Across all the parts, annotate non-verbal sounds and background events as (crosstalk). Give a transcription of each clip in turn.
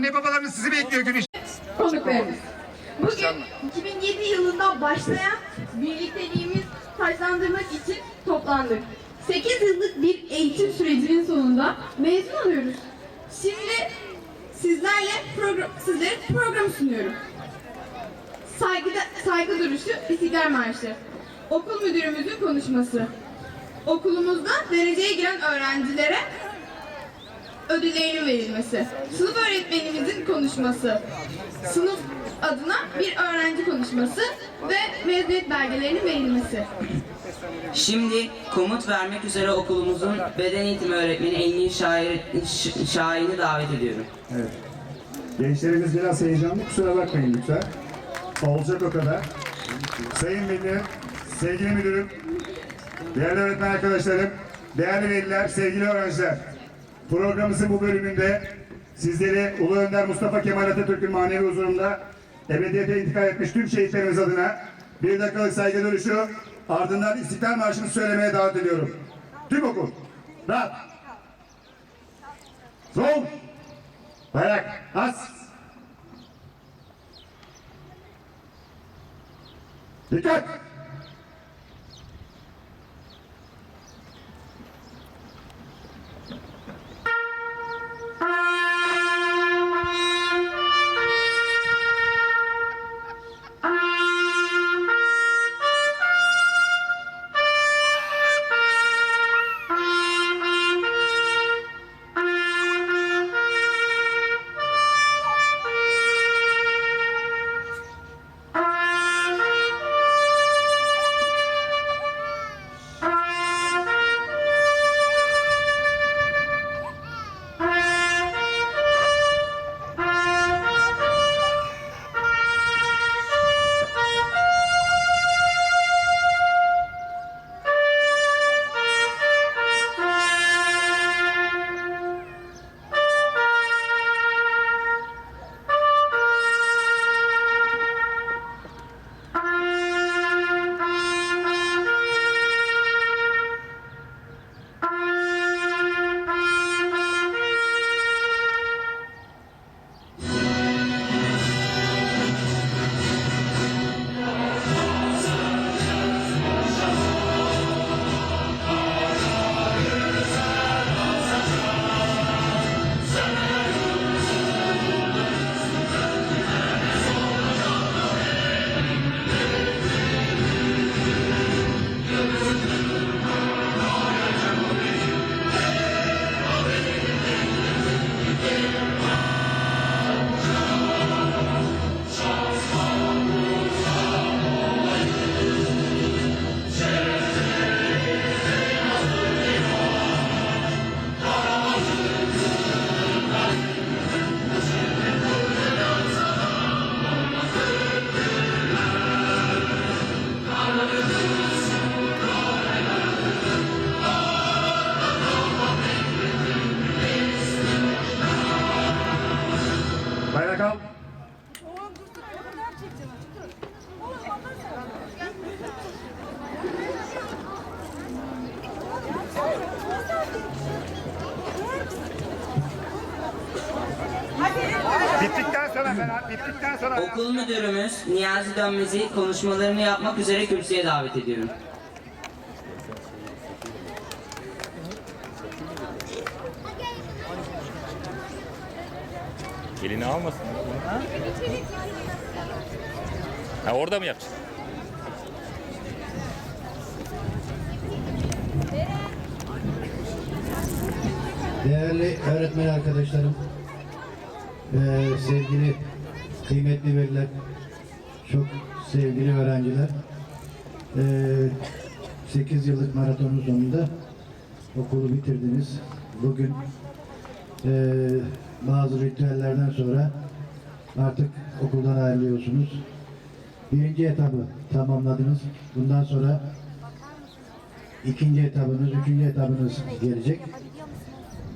Anne babalarınız sizi bekliyor gün konuklarımız. Bugün 2007 yılında başlayan birlikteliğimiz taşlandırmak için toplandık. 8 yıllık bir eğitim sürecinin sonunda mezun oluyoruz. Şimdi sizlerle program, sizlere programı sunuyorum. Saygıda, saygı duruşu İstiklal Marşı. Okul müdürümüzün konuşması. Okulumuzda dereceye giren öğrencilere ödüllerinin verilmesi, sınıf öğretmenimizin konuşması, sınıf adına bir öğrenci konuşması ve mezuniyet belgelerinin verilmesi. Şimdi komut vermek üzere okulumuzun beden eğitimi öğretmeni Engin Şair, Şahin'i davet ediyorum. Evet. Gençlerimiz biraz heyecanlı. Kusura bakmayın lütfen. Olacak o kadar. Sayın Veliler, sevgili müdürüm, değerli öğretmen arkadaşlarım, değerli veliler, sevgili öğrenciler. Programımızın bu bölümünde sizleri Ulu Önder Mustafa Kemal Atatürk'ün manevi huzurunda ebediyete intikal etmiş tüm şehitlerimiz adına bir dakikalık saygı duruşu ardından İstiklal Marşı'nı söylemeye davet ediyorum. Tüm okul. Rahat. Sol. Bayrak. As. Dikkat. Okul müdürümüz Niyazi Dönmez'i konuşmalarını yapmak üzere kürsüye davet ediyorum. Elini almasın. Ha? ha orada mı yapacaksın? Değerli öğretmen arkadaşlarım, eee, sevgili kıymetli veliler, çok sevgili öğrenciler, eee 8 yıllık maratonun sonunda okulu bitirdiniz. Bugün eee, bazı ritüellerden sonra artık okuldan ayrılıyorsunuz. Birinci etabı tamamladınız. Bundan sonra ikinci etabınız, üçüncü etabınız gelecek.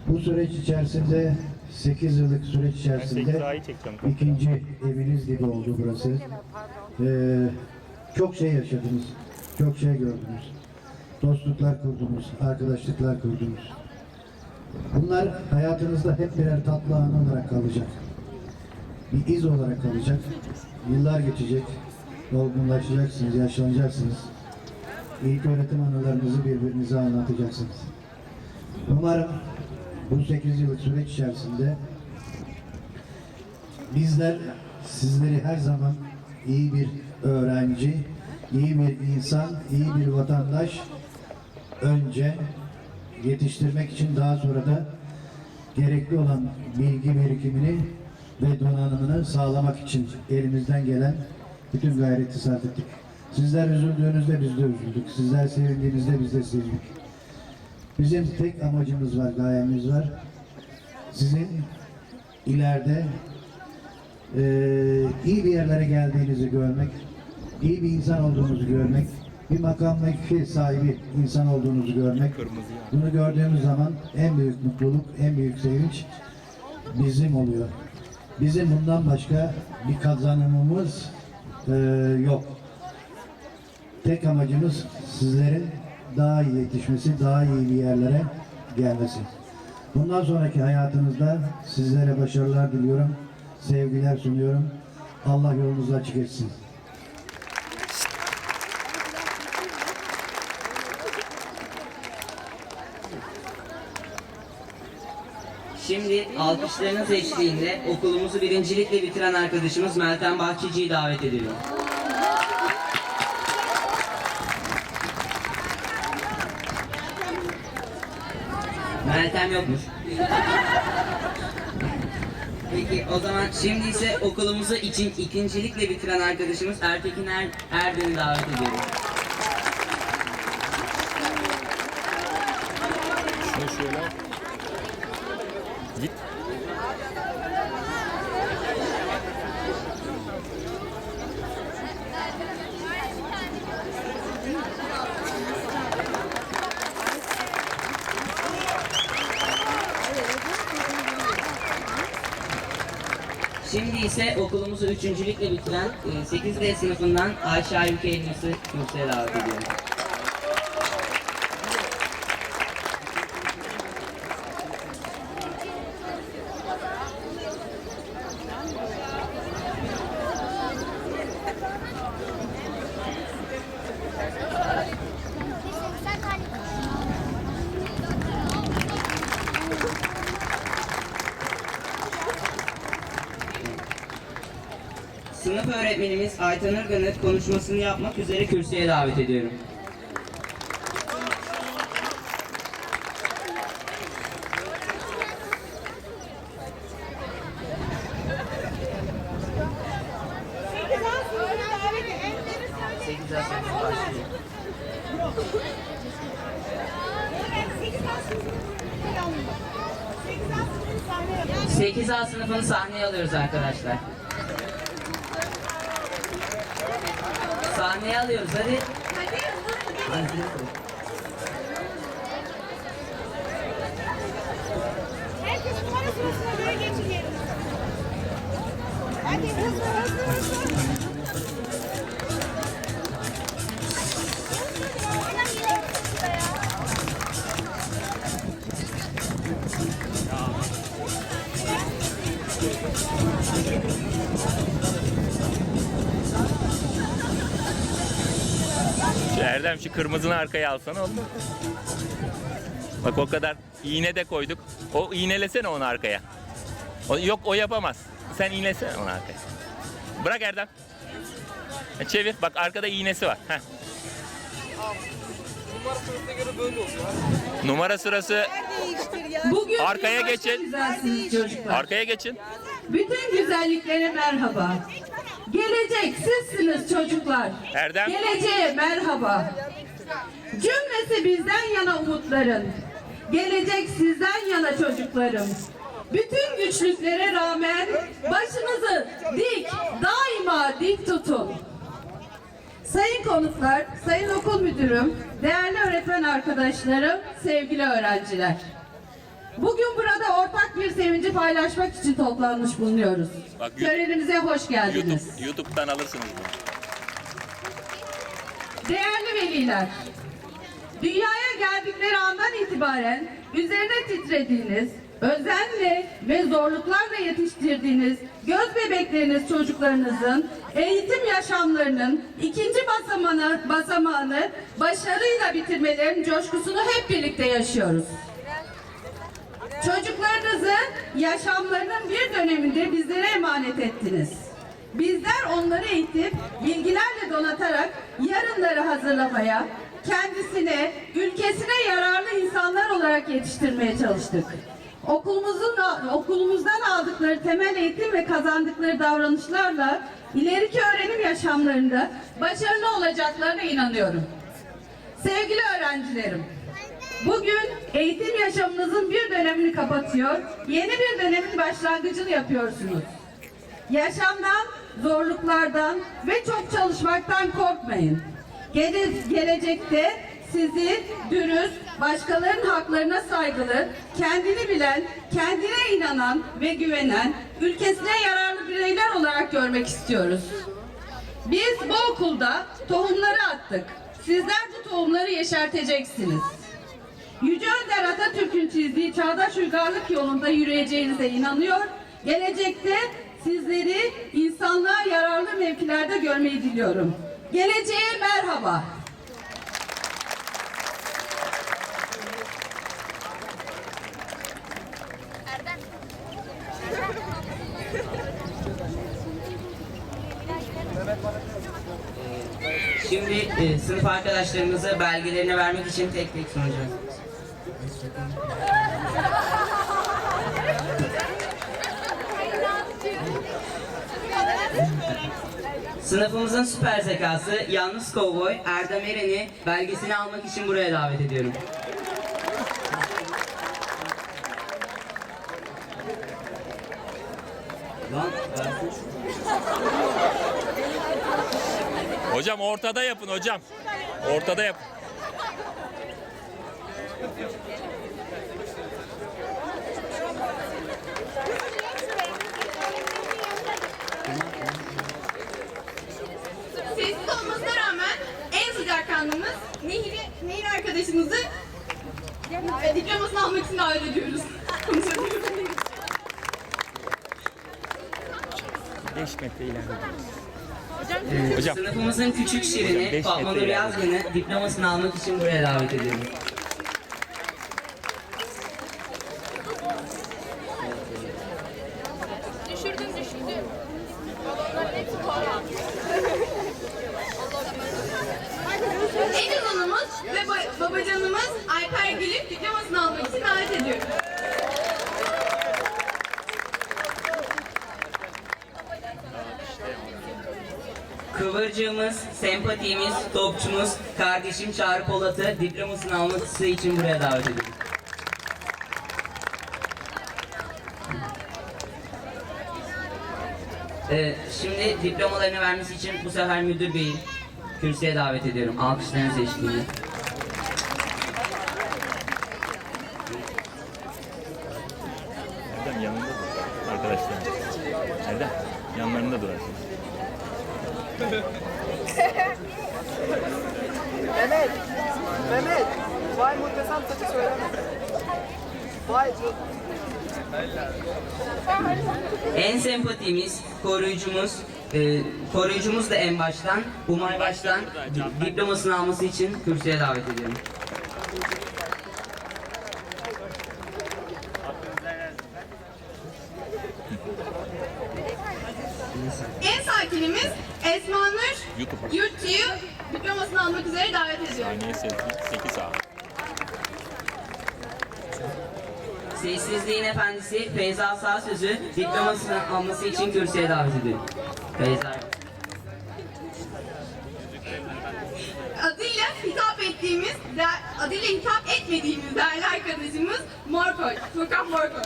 Bu süreç içerisinde 8 yıllık süreç içerisinde ikinci eviniz gibi oldu burası. Ee, çok şey yaşadınız, çok şey gördünüz. Dostluklar kurdunuz, arkadaşlıklar kurdunuz. Bunlar hayatınızda hep birer tatlı an olarak kalacak. bir iz olarak kalacak. Yıllar geçecek, olgunlaşacaksınız, yaşlanacaksınız. İlk öğretim anılarınızı birbirinize anlatacaksınız. Umarım bu 8 yıllık süreç içerisinde bizler sizleri her zaman iyi bir öğrenci, iyi bir insan, iyi bir vatandaş önce yetiştirmek için daha sonra da gerekli olan bilgi birikimini ve donanımını sağlamak için elimizden gelen bütün gayreti sarf ettik. Sizler üzüldüğünüzde biz de üzüldük. Sizler sevindiğinizde biz de sevindik. Bizim tek amacımız var, gayemiz var. Sizin ileride eee, iyi bir yerlere geldiğinizi görmek, iyi bir insan olduğunuzu görmek, bir makam mevki sahibi insan olduğunuzu görmek. Bunu gördüğümüz zaman en büyük mutluluk, en büyük sevinç bizim oluyor. Bizim bundan başka bir kazanımımız eee, yok. Tek amacımız sizlerin daha iyi yetişmesi, daha iyi bir yerlere gelmesi. Bundan sonraki hayatınızda sizlere başarılar diliyorum. Sevgiler sunuyorum. Allah yolunuzu açık etsin. Şimdi alkışlarınız eşliğinde okulumuzu birincilikle bitiren arkadaşımız Meltem Bahçeci'yi davet ediyorum. Meltem yokmuş. Peki o zaman şimdi ise okulumuzu için ikincilikle bitiren arkadaşımız Ertekin er Erdem'i davet ediyorum. Şunu şöyle. Git. Şimdi ise okulumuzu üçüncülükle bitiren e, 8D sınıfından Ayşe Aybüke Elmas'ı kürsüye davet ediyorum. Sınıf öğretmenimiz Aytan Irgan'ı konuşmasını yapmak üzere kürsüye davet ediyorum. Sekiz. 8A sınıfını sahneye alıyoruz arkadaşlar. Sahneye alıyoruz hadi. Hadi. Herkes. Hadi hızlı hızlı hızlı. Erdem şu kırmızını arkaya alsana oğlum. Bak o kadar iğne de koyduk. O iğnelesene onu arkaya. O, yok o yapamaz. Sen iğnelesene onu arkaya. Bırak Erdem. Çevir. Bak arkada iğnesi var. Heh. Numara sırası Bugün Arkaya bir başka geçin. güzelsiniz çocuklar. arkaya geçin. Bütün güzelliklere merhaba. Gelecek sizsiniz çocuklar. Erdem. Geleceğe merhaba. Cümlesi bizden yana umutların. Gelecek sizden yana çocuklarım. Bütün güçlüklere rağmen başınızı dik, daima dik tutun. Sayın konuklar, sayın okul müdürüm, değerli öğretmen arkadaşlarım, sevgili öğrenciler. Bugün burada ortak bir sevinci paylaşmak için toplanmış bulunuyoruz. Bak, Törenimize hoş geldiniz. YouTube, YouTube'dan alırsınız bunu. Değerli veliler, dünyaya geldikleri andan itibaren üzerine titrediğiniz, özenle ve zorluklarla yetiştirdiğiniz göz bebekleriniz çocuklarınızın eğitim yaşamlarının ikinci basamağını, basamağını başarıyla bitirmelerinin coşkusunu hep birlikte yaşıyoruz. Çocuklarınızı yaşamlarının bir döneminde bizlere emanet ettiniz. Bizler onları eğitip bilgilerle donatarak yarınları hazırlamaya, kendisine, ülkesine yararlı insanlar olarak yetiştirmeye çalıştık. Okulumuzun okulumuzdan aldıkları temel eğitim ve kazandıkları davranışlarla ileriki öğrenim yaşamlarında başarılı olacaklarına inanıyorum. Sevgili öğrencilerim, Bugün eğitim yaşamınızın bir dönemini kapatıyor, yeni bir dönemin başlangıcını yapıyorsunuz. Yaşamdan, zorluklardan ve çok çalışmaktan korkmayın. Gele- gelecekte sizi dürüst, başkalarının haklarına saygılı, kendini bilen, kendine inanan ve güvenen, ülkesine yararlı bireyler olarak görmek istiyoruz. Biz bu okulda tohumları attık. Sizler bu tohumları yeşerteceksiniz. Yüce Önder Atatürk'ün çizdiği çağdaş uygarlık yolunda yürüyeceğinize inanıyor. Gelecekte sizleri insanlığa yararlı mevkilerde görmeyi diliyorum. Geleceğe merhaba. Şimdi e, sınıf arkadaşlarımıza belgelerini vermek için tek tek sunacağız. Sınıfımızın süper zekası Yalnız Kovboy Erdem Eren'i belgesini almak için buraya davet ediyorum. Lan Hocam ortada yapın hocam. Ortada yap. Sessiz olmasına rağmen en Nehir'i, Nehir arkadaşımızı e, diplomasını almak için davet ediyoruz. (laughs) Konuşabiliyoruz. 5 metre ileride. Hocam Sınıfımızın küçük şirini Fatma Nur yani. Yazgın'ı diplomasını almak için buraya davet ediyorum. Sempatimiz, topçumuz, kardeşim Çağrı Polat'ı diplomasını alması için buraya davet ediyorum. Ee, şimdi diplomalarını vermesi için bu sefer müdür beyi kürsüye davet ediyorum. Alkışlarınız eşliğinde. Erdem yanında dur. Arkadaşlar. Erdem yanlarında durarsın. (laughs) Mehmet, Mehmet. Vay muhteşem saçı söyleme. Vay. En sempatimiz, koruyucumuz, e, koruyucumuz da en baştan, Umay Baş'tan di- diplomasını alması için kürsüye davet ediyorum. En sakinimiz Esma Nur YouTube. Yurtçu'yu diplomasını almak üzere davet ediyoruz. Saniye 8 saat. Sessizliğin efendisi Feyza Sağsöz'ü diplomasını alması için kürsüye davet ediyorum. Feyza. Adıyla hitap ettiğimiz, adıyla hitap etmediğimiz değerli arkadaşımız Morkoy, Furkan Morkoy.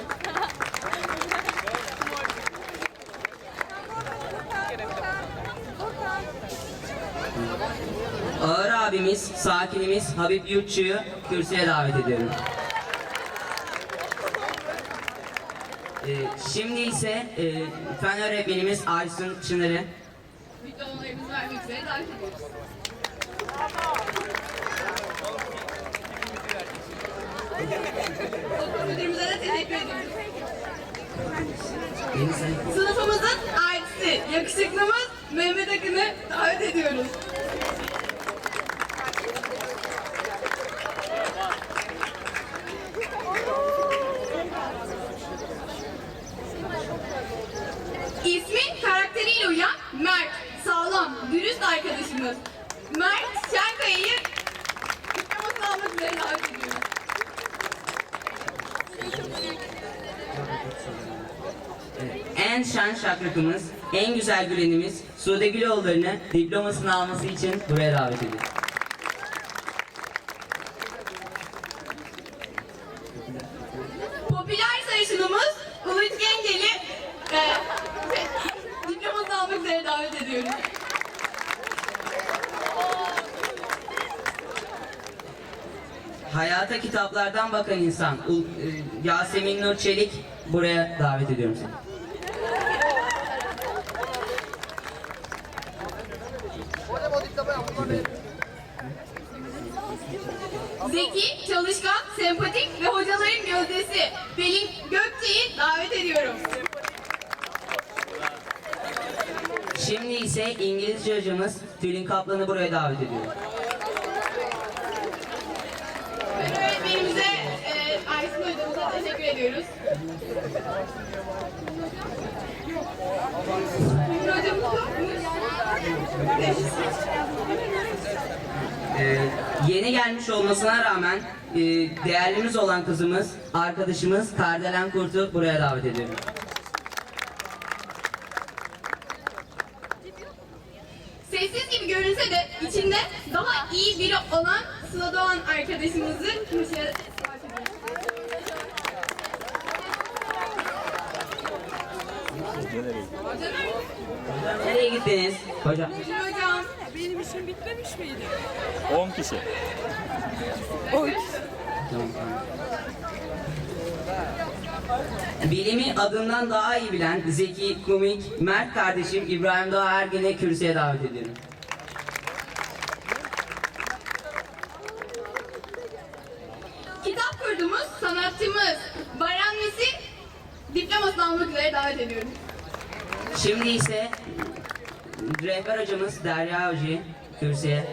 Abimiz, sakinimiz Habib Yurtçu'yu kürsüye davet ediyorum. Ee, şimdi ise e, fen öğretmenimiz Aysun Çınar'ı Diplomalarımızı vermek üzere davet ediyoruz. Okul müdürümüze de teşekkür ediyoruz. Sınıfımızın ailesi, yakışıklımız Mehmet Akın'ı davet ediyoruz. İsmi karakteriyle uyan Mert, sağlam, dürüst arkadaşımız. Mert Şenkaya'yı diplomasını almak üzere davet ediyoruz. en şen şakrakımız, en güzel gülenimiz Sude Güloğulları'nı diplomasını alması için buraya davet ediyoruz. Popüler sarışınımız Uluç Gencel'i e, diplomasını almak üzere davet ediyoruz. Hayata kitaplardan bakan insan e, Yasemin Nur Çelik buraya davet ediyorum seni. Hocam o diplomayı al, bunlar benim. Zeki, çalışkan, sempatik ve hocaların gözdesi Pelin Gökçe'yi davet ediyorum. Şimdi ise Hocamız Tülin Kaplan'ı buraya davet ediyorum. Fen öğretmenimize e, Aysun hocamıza teşekkür ediyoruz. Ee, yeni gelmiş olmasına rağmen e, değerlimiz olan kızımız, arkadaşımız Kardelen Kurt'u buraya davet ediyorum. Sessiz gibi görünse de içinde daha iyi biri olan Sıla Doğan arkadaşımızı kürsüye davet ediyoruz. Hocam, Nereye gittiniz? Hocam. hocam. Benim işim bitmemiş miydi? 10 kişi. Tamam, tamam. Bilimi adından daha iyi bilen zeki, komik, mert kardeşim İbrahim Doğa Ergen'i kürsüye davet ediyorum. Kitap kurdumuz, sanatçımız Baran Mesih diplomasını almak üzere davet ediyorum. Şimdi ise rehber hocamız Derya Hoca kürsüye.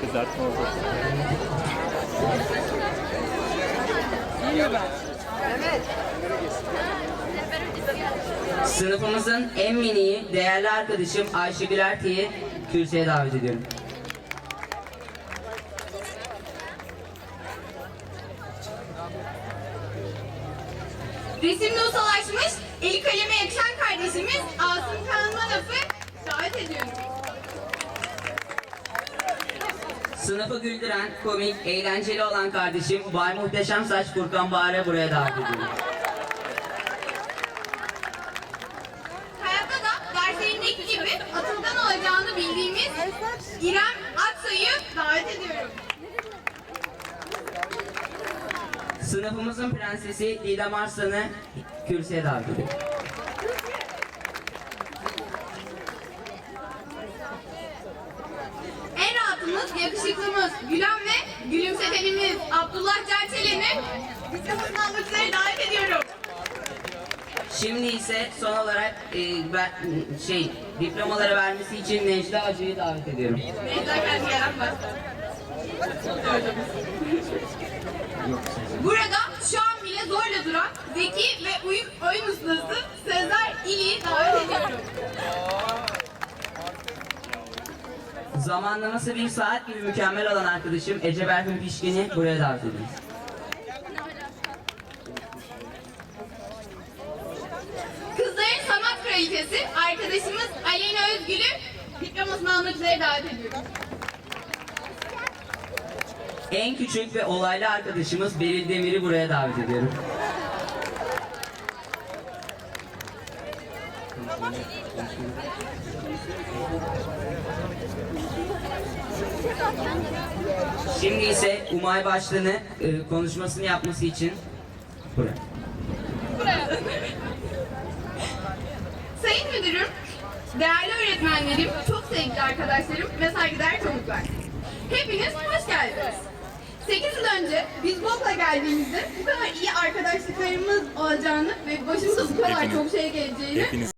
Kızartma oldu. Sınıfımızın en miniği, değerli arkadaşım Ayşegül Erte'yi kürsüye davet ediyorum. Güldüren, komik, eğlenceli olan kardeşim Bay Muhteşem Saç Furkan Bahar'ı buraya davet ediyorum. Hayatta da derslerindeki gibi atılgan olacağını bildiğimiz İrem Aksoy'u davet ediyorum. Sınıfımızın prensesi Didem Arslan'ı kürsüye davet ediyorum. En rahatımız, yakışıklımız, gülen ve gülümsetenimiz Abdullah diplomasını almak üzere davet ediyorum. Şimdi ise son olarak e, ben, şey diplomaları vermesi için Necla Hacı'yı davet ediyorum. Necla kendi başlar. Burada şu an bile zorla duran zeki ve uyum, oyun ustası Sezer İli'yi davet ediyorum. Zamanlaması bir saat gibi mükemmel olan arkadaşım Ece Berfin Pişkin'i buraya davet ediyorum. Kızların sanat kraliçesi arkadaşımız Aleyna Özgül'ü almak üzere davet ediyorum. En küçük ve olaylı arkadaşımız Beril Demir'i buraya davet ediyorum. Şimdi ise Umay Başkan'ı e, konuşmasını yapması için buraya. Sayın Müdürüm, değerli öğretmenlerim, çok sevgili arkadaşlarım ve saygıdeğer konuklar. Hepiniz hoş geldiniz. 8 yıl önce biz bu okula geldiğimizde bu kadar iyi arkadaşlıklarımız olacağını ve başımıza bu kadar Hepiniz- çok şey geleceğini Hepiniz